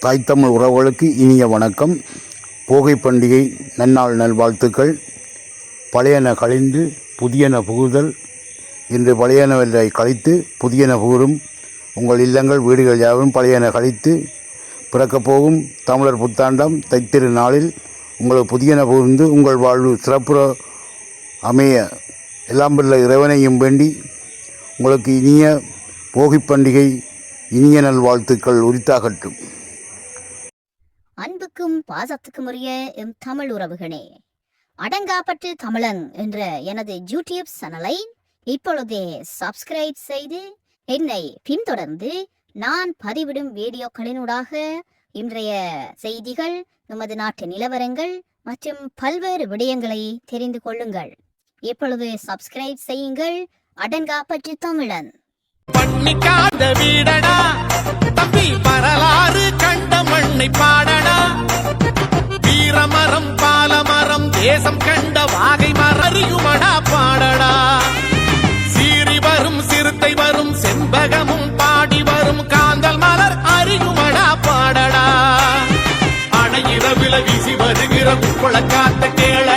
தாய் தமிழ் உறவுகளுக்கு இனிய வணக்கம். போகை பண்டிகை நன்னாள் நல்வாழ்த்துக்கள். பழையன கழிந்து புதியன புகுதல். இன்று பழையனவற்றை கழித்து புதியன புகுரும் உங்கள் இல்லங்கள் வீடுகள் யாவும் பழையன கழித்து பிறக்கப் போகும். தமிழர் புத்தாண்டம் தைத்திரு நாளில் உங்களுக்கு புதியன புகுந்து உங்கள் வாழ்வு சிறப்புற அமைய எல்லாம் வல்ல இறைவனையும் வேண்டி உங்களுக்கு இனிய போகி பண்டிகை இனிய நல்வாழ்த்துக்கள் உரித்தாகட்டும். அன்புக்கும் பாசத்துக்கும் உரிய எம் தமிழ் உறவுகளே. அடங்காப்பட்டு தமிழன் என்ற எனது யூடியூப் சேனலை இப்பொழுதே சப்ஸ்கிரைப் செய்து என்னை பின்தொடர்ந்து நான் பதிவிடும் வீடியோக்களினூடாக இன்றைய செய்திகள் நமது நாட்டு நிலவரங்கள் மற்றும் பல்வேறு விடயங்களை தெரிந்து கொள்ளுங்கள். இப்பொழுது சப்ஸ்கிரைப் செய்யுங்கள் அடங்காப்பற்று தமிழன். பண்ணிக்காத வீடடா தம்பி வரலாறு கண்ட மண்ணை பாடடா. வீரமரம் பாலமரம் தேசம் கண்ட வாகை மறியுமடா பாடடா. சீறி வரும் சிறுத்தை வரும் செண்பகமும் பாடி வரும் காந்தல் மலர் அறியுமடா பாடடா. அணையிரவில வீசி வருகிற உப்பள காத்த கேள